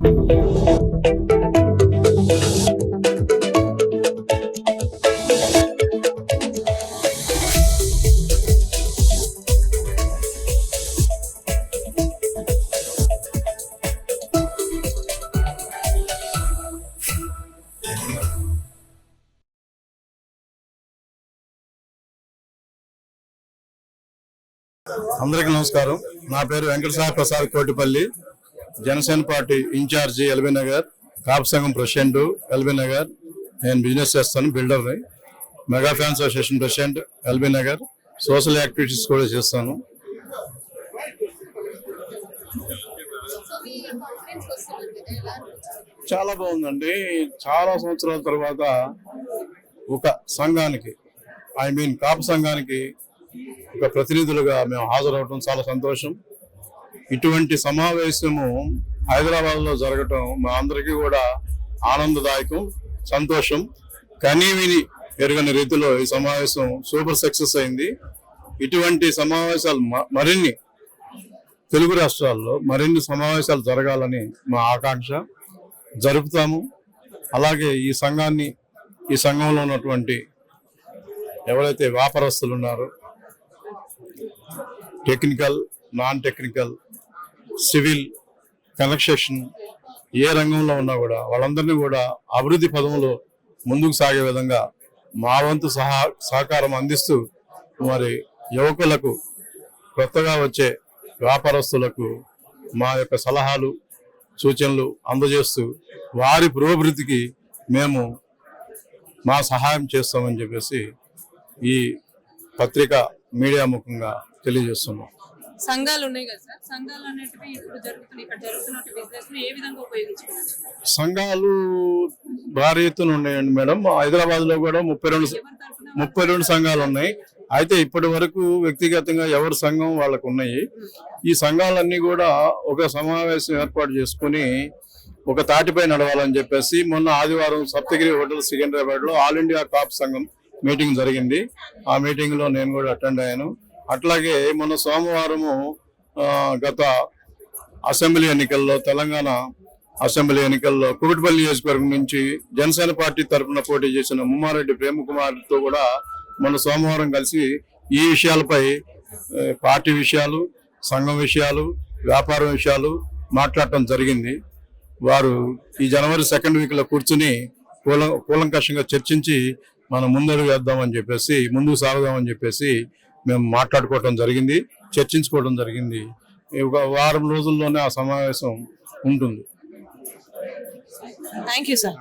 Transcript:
అందరికీ నమస్కారం. నా పేరు Venkata Sai Prasad Kotipalli. Jana Sena party in charge LB Nagar Kapu సంఘం ప్రెసిడెంట్ ఎల్బీ నగర్. నేను బిజినెస్ చేస్తాను బిల్డర్ని mega fans association president LB Nagar. Social activities కూడా చేస్తాను. చాలా బాగుందండి. చాలా సంవత్సరాల తర్వాత ఒక సంఘానికి ఐ మీన్ కాపు సంఘానికి ఒక ప్రతినిధులుగా మేము హాజరవడం చాలా సంతోషం. ఇటువంటి సమావేశము హైదరాబాద్లో జరగటం మా అందరికీ కూడా ఆనందదాయకం సంతోషం. కనీవిని ఎరుగని రీతిలో ఈ సమావేశం సూపర్ సక్సెస్ అయింది. ఇటువంటి సమావేశాలు మ- మరిన్ని తెలుగు రాష్ట్రాల్లో మరిన్ని సమావేశాలు జరగాలని మా ఆకాంక్ష. జరుపుతాము. అలాగే ఈ సంఘాన్ని ఈ సంఘంలో ఉన్నటువంటి ఎవరైతే వ్యాపారస్తులు ఉన్నారో technical non technical civil construction ఏ రంగంలో ఉన్నా కూడా వాళ్ళందరినీ కూడా అభివృద్ధి పదంలో ముందుకు సాగే విధంగా మా వంతు సహా సహకారం అందిస్తూ మరి యువకులకు కొత్తగా వచ్చే వ్యాపారస్తులకు మా యొక్క సలహాలు సూచనలు అందజేస్తూ వారి పురోభివృద్ధికి మేము మా సహాయం చేస్తామని చెప్పేసి ఈ పత్రిక మీడియా ముఖంగా తెలియజేస్తున్నాం. సంఘాలు ఉన్నాయి కదా సార్. సంఘాలు అనేటివి ఇప్పుడు జరుగుతున్న ఇక్కడ జరుగుతున్న బిజినెస్ ఏ విధంగా ఉపయోగించుకోవచ్చు సంఘాలు భారీ ఎత్తున ఉన్నాయండి మేడం. హైదరాబాద్లో కూడా ముప్పై రెండు ముప్పై రెండు సంఘాలు ఉన్నాయి. అయితే ఇప్పటి వరకు వ్యక్తిగతంగా ఎవరి సంఘం వాళ్ళకు ఉన్నాయి. ఈ సంఘాలన్నీ కూడా ఒక సమావేశం ఏర్పాటు చేసుకుని ఒక తాటిపై నడవాలని చెప్పేసి మొన్న ఆదివారం సప్తగిరి హోటల్ సికింద్రాబాద్లో ఆల్ ఇండియా కాప్ సంఘం మీటింగ్ జరిగింది. ఆ మీటింగ్లో నేను కూడా అటెండ్ అయ్యాను. అట్లాగే మొన్న సోమవారము గత అసెంబ్లీ ఎన్నికల్లో తెలంగాణ అసెంబ్లీ ఎన్నికల్లో కుకట్పల్లి నియోజకవర్గం నుంచి జనసేన పార్టీ తరఫున పోటీ చేసిన ముమ్మారెడ్డి ప్రేమకుమార్తో కూడా మన సోమవారం కలిసి ఈ విషయాలపై పార్టీ విషయాలు సంఘం విషయాలు వ్యాపారం విషయాలు మాట్లాడటం జరిగింది. వారు ఈ జనవరి సెకండ్ వీక్లో కూర్చుని కూల కూలంకషంగా చర్చించి మనం ముందడుగు వేద్దామని చెప్పేసి ముందుకు సాగుదామని చెప్పేసి మేము మాట్లాడుకోవటం జరిగింది చర్చించుకోవడం జరిగింది. ఒక వారం రోజుల్లోనే ఆ సమావేశం ఉంటుంది. Thank you sir